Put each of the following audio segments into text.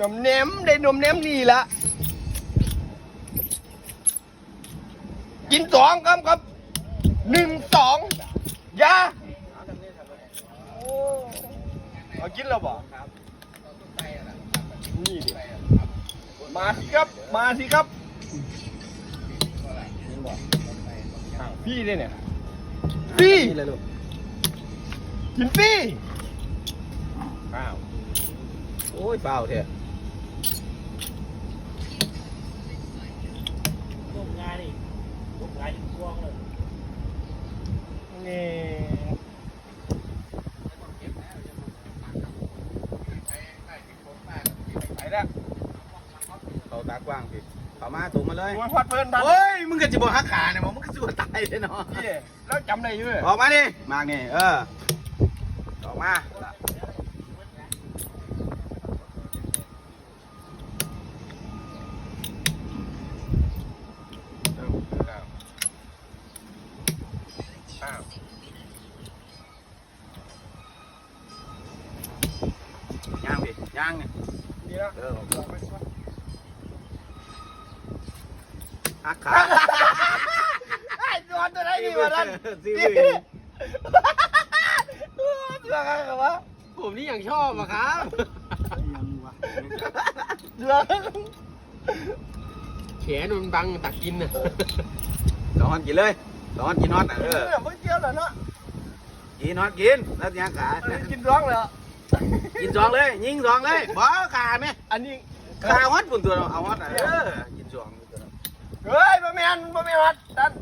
นมเนมได้นมเนมนี่ละกินสองครับครับหนึ่งสองยาโอ้เอากินแล้วบ่นี่ดิมาสิครับ มาสิครับอ้าวพี่เลยเนี่ยพี่นี่เลยลูกกินพี่อ้าว โอ้ยเปล่าเถอะ นี่ไปแล้วเขาตากว้างพี่เขามาถูกมาเลยตัวพอดเพิ่นทันโอ้ย มึงก็จะบอกหักขาเนี่ยมึงก็จะบอกตายเลยเนาะพี่แล้วจำได้อยู่เลยออกมาดิมากนี่เออออกมา อ้าว ย่างพี่ย่างเนี่ยนี่แล้วเออหักขาไอ้ตัวตัวไหนนี่มาดันซีนี่วีตัวอะไรกันวะผมนี่ยังชอบอะครับตัวแขนมันบังตักกินน่ะสองคนกินเลยสองคนกินน็อตอะเออเนี่ยมึงเจียวเหรอเนาะกินน็อตกินแล้วย่างขากินร้องเลย กินสองเลย ยิงสองเลยบ้าขาไหมอันนี้ขาฮอตปุ่นตัวเราเอาฮอตอะเออกินสองตัวเราเฮ้ยบะแมนบะแมนวัดดัน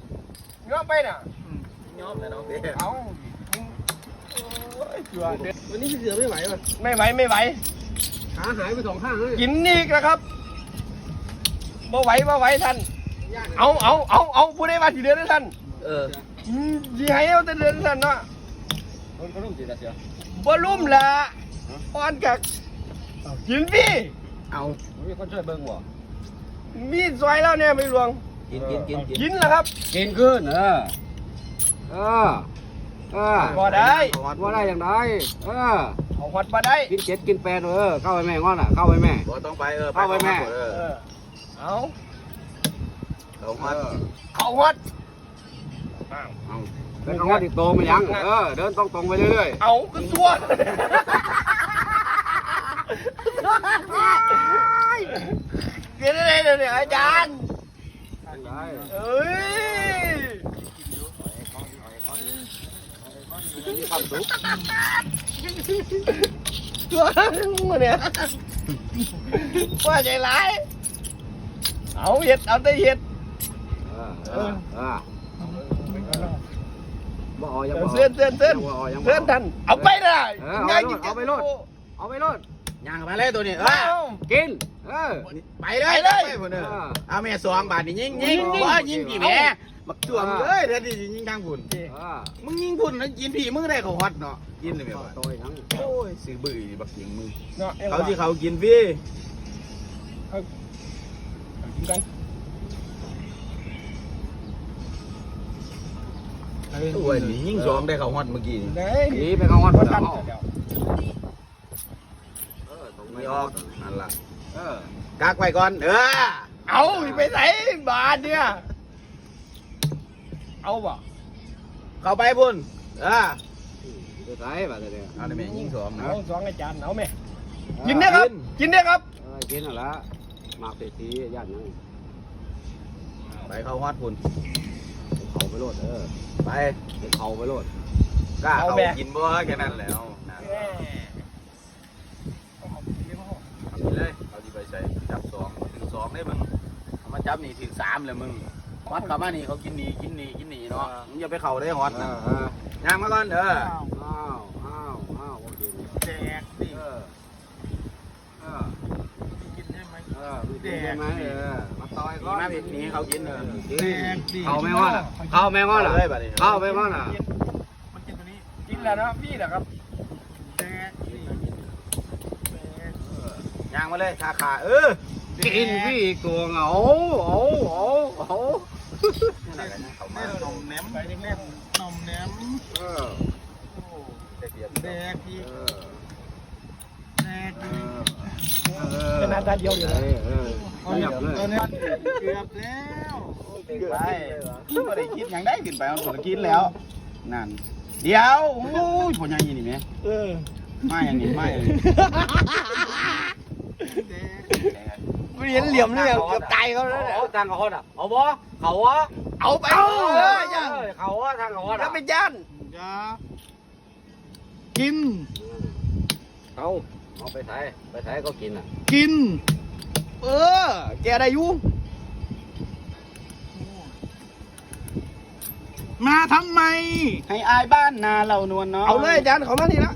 ย้อนไปน่ะยอมเลยน้องเด้เอาโอ้ยจัวเด็ดวันนี้พี่เสือไม่ไหวว่ะไม่ไหวไม่ไหวขาหายไปสองข้างเลยกินนี่นะครับบ่ไหวบ่ไหวท่านเอาเอาเอาเอาผู้ใดมาสิเดือนท่านเอออืมสิให้เอาแต่เดือนท่านเนาะคนก็ต้องกินนะเสียบ่ลุ่มละ อ่อนกักกินพี่ เอามีคนช่วยเบิ้งบ่มีซอยแล้วเนี่ยไม่หลวง กินกินกินกินกินแล้วครับ กินขึ้นเออเออเออบ่ได้ว่าได้อย่างไรเออเอาฮอดมาได้ กินเจ็ดกินแปดเออเข้าไปแม่งอนอะเข้าไปแม่บ่ต้องไปเออเข้าไปแม่เอเอออเอาเอาฮอตเข้าฮอดอ้าวเอาเป็นข้างว่าติดโตมายังเออเดินต้องตรงไปเรื่อยเอาขึ้นตัวเกินอะไรเนี่ยอาจารย์เอ้ยมีความสุขตัวเนี่ยว่าใจร้ายเอาเห็ดเอาแต่เห็ดเออออเออบ่อเส้นเส้นเส้นเส้นทันเอาไปนะเออเอาไปโลดเอาไปโลด เอาไปรถย่างมาเลยตัวนี้เอเอาอกิน เออ ไปเลยไปเลย พุ่นเด้อเออเอาแม่สองบาทนี่ยิงยิงยิง บ่ยิงผีแม่เอาบักจ่วงเลยเดี๋ยวนี้ยิงทางพุ่นเออมึงยิงพุ่นแล้วกินผีมึงได้เขาฮอตเนาะกินเลยแม่ต่อว่าตัวอีกครั้งโอ้ยซื้อบื้อบักยิงมึงเนาะเขาที่เขากินพี่กินกันตัวนี่ยิงสองได้เขาฮอตเมื่อกี้นี่ได้นี่ไปเข้าวัดทัพระนเจ้าเดี๋ยวเออตรง มีไม่ออออกกนั่นล่ะเออกักไว้ก่อนเออเอาไปไหนบาทเนี่ย เอาบ่เข้าไปพุ่นเออจะใส่แบบเนี้ยเอาได้แม่ยิงสองนะเอาสองอาจารย์เอาไหมกินได้ครับ กินได้ครับเออกินน่ะละหมากเศรษฐีญาติยังไปเขาฮอตพุ่นเขาไปโลดเออไปเขาไปโลดกล้าเอาเขาแม่กินบ่แค่นั้นแหล้วนะทำนี่ เลยเอาที่ไปใส่จับสองถึงสองได้มึงเอามาจับนี่ถึงสามเลยมึงฮอตเข้ามานี่เขากินนี่กินนี่กินนี่เนาะมึงอย่าไปเข่าได้ฮอตเอนะอเออย่างมาก่อนเด้ออ้าวอ้าวอ้าวโอเคแดกสิเออเออกินได้ไหมเออมีกินได้ไหมเออมาต่อยนี่ก่อนมาพี่นี่เขากินเออเข้าแม่งอนอะเข้าแม่งอนอะเอาเลยบัดนี้เข้าแม่งอนอะมันกินตัวนี้กินแล้วนะพี่นะครับแดกสิ ย่างมาเลยขาขาเออกินพี่อีกตัวเหงาเอาเอาเอานั่นแหละนะเขามานมแหนมไปเล่นๆนมแหนมเออได้เปรียบแดกอีกเออแดกเออีกอเออนาดตาเดียวอยู่เออเออเงียบเลยเกือบแล้วไปไม่ได้คิดอย่างได้ขึ้นไปมันก็กินแล้วนั่นเดี๋ยวโอ้ยผลยังยี่นี่ไหมเออไม่อย่างนี้ไม่อย่างนี้ ไม่เห็นเหลี่ยมเลยเกือบตายเขาแล้วเนี่ยเอาทางเขาอะเอาบ่เขาอะเอาไปเอออย่าเขาอะทางเขาอะอย่าไปย่านอย่ากิน เอาเอาไปถ่ายไปถ่ายก็กินอะกิน เออ แกได้อยู่มาทำไม ให้อายบ้านนาเรานวลเนาะเอาเลยอาจารย์เขามานี่ละ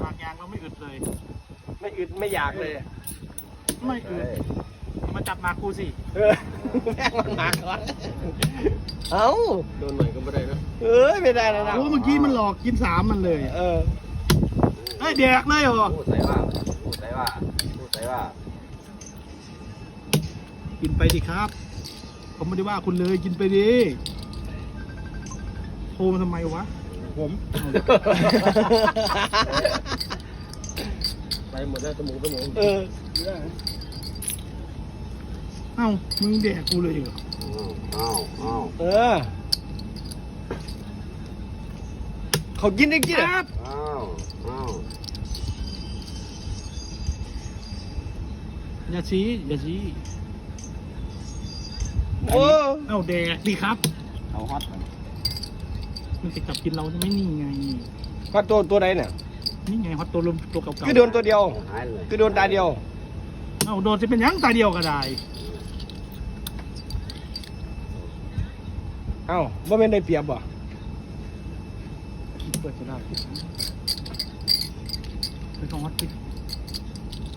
ปากยางเราไม่อึดเลย ไม่อึดไม่อยากเลยไม่อึดมาจับมากูสิเออแม่งมันหนักก่อนเอ้าโดนหน่อยก็ไม่ได้นะเอ้ยไม่ได้แล้วนะโอ้เมื่อกี้มันหลอกกินสามมันเลยเออเฮ้ยแดกเลยเหรอพูดใส่ว่าพูดใส่ว่าพูดใส่ว่ากินไปสิครับ ผมไม่ได้ว่าคุณเลยกินไปดิโทรมาทำไมวะผม ไปหมดแล้วสมองสมองเออเอ้ามึงแดกกูเลยเหรออ้าวอ้าวเออเขากินได้กินอะอ้าวอ้าวอย่าชี้อย่าชี้โอ้เอ้าแดกดิครับเอาฮอตมันจะกลับกินเราใช่ไหมนี่ไงก็ตัวตัวใดเนี่ย นี่ไงฮอตตัวลมตัวเก่าๆคือโดนตัวเดียว หายเลยคือโดนตาเดียว เอ้าโดนจะเป็นหยังตาเดียวก็ได้เอ้าว่าเป็นได้เปรียบบ่เปิดสนามไปของฮอตดิ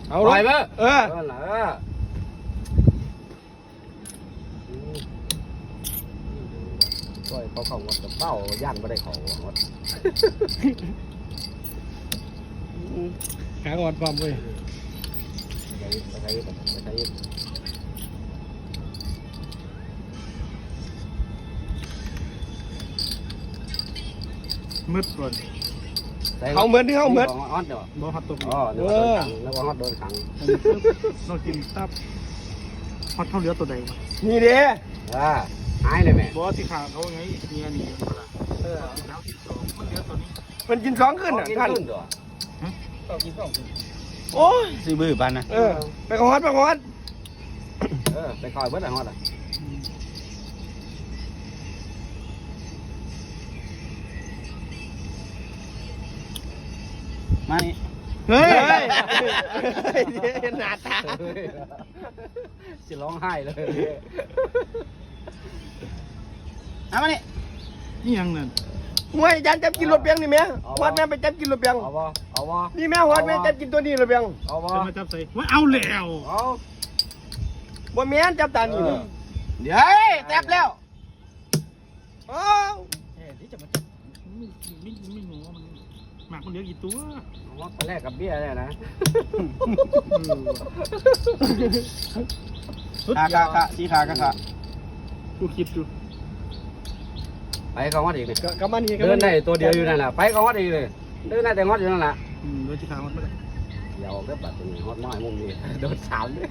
เอาปเลล่อยยมั้ย เออ เออเหรอปล่อยเขาเขาวัดกับเป้าย่านไม่ได้เขาวัด ขางอดความเว้ยไปใช้ไปใช้มืดก่อนเขาเหมือนที่เขาเหมือนฮอตเดี๋ยวบอฮอตตัวอ๋อเดี๋ยวโดนขังแล้วก็ฮอตโดนขังเรากินตับฮอตเท่าเหลือตัวใดวะนี่เด้อ่าหายเลยแม่บอสที่ขาเขาไงเนี่ยนี่เออแล้วที่สองมันเหลือตัวนี้มันกินสองขึ้นอะท่าน ขึ้นตัวโอ้ยซื้อบื้อปานนะเออไปของฮอดไปของฮอดเออไปคอยเบิ้ลฮอตอะมานี่เฮ้ยเฮ้ยเห็นหน้าตาจะร้องไห้เลยเอามานี่นี่ยังนั่น มวยอาจารย์จับกินรถเบียงนี่แม่ฮอดแม่ไปจับกินรถเบียงเอาบ่เอาบ่นี่แม่ฮอดแม่จับกินตัวนี้รถเบียงเอาบ่จะมาจับใส่ว่าเอาแล้วเอาบ่แม่นจับตานี่เลยเดี๋ยวเฮ้ยแตบแล้วอ้าวไม่ไม่ไม่งอมันหมากมันเหลือกี่ตัวฮอตไปแรกกับเบี้ยเนี่ยนะขากะกะที่ขากะกะกูคิดดูไป เขาฮอตอีกเลยก็ก็มานี่ก็เดิมานได้ตัวเดียวอยู่นั่นแหละไปเขาฮอตอีกเลยเดินได้แต่ฮอตอยู่นั่นแหละอืมโดยที่ขามันไม่ได้เดี๋ยวก็แบบนี้ฮอตน้อยมุมนี้โดนสามเลย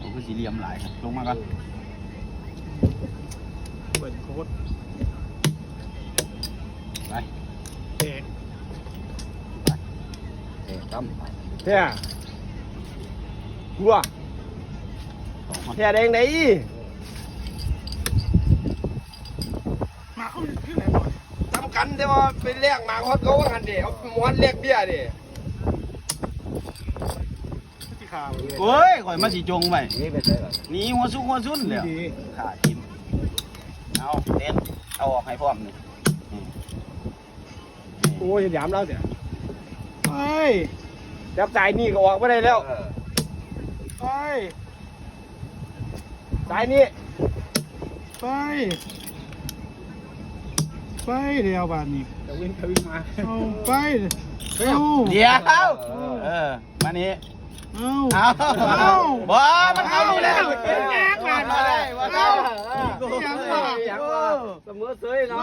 ผมคือสีเหลี่ยมหลายครับลงมาก่อนเปิดโค้ดไปแตกเอ๊ะตั้มแท้กลัวแท้แดงไหนหมากเขาขึ้นไหน บ่อยทำกันแต่ว่าไปแลกหมากฮอดเขาว่างันเด้เอาหมอนแลกเบี้ยเด้ที่ขาโอ้ยข่อยมาสีจงไปนี่ไปใช่ก่อนหนีหัวซุกหัวซุนเลยดีขากินเอาเต้นเอาออกให้พร้อมนี่อืมโอ้ยยามเราเด้อไปจับสายนี่ก็ออกไม่ได้แล้วเออไปสายนี้ไป ไปเดี๋ยวบ้านนี้จะวิ่งไปวิ่งมาเอาไปเอาเดี๋ยว เออ มานี่เอาเอาเอาบ่มันเข้านี่แล้วเก่งมากมาได้มาได้ยังว่ายังว่าเสมอเสยเนาะ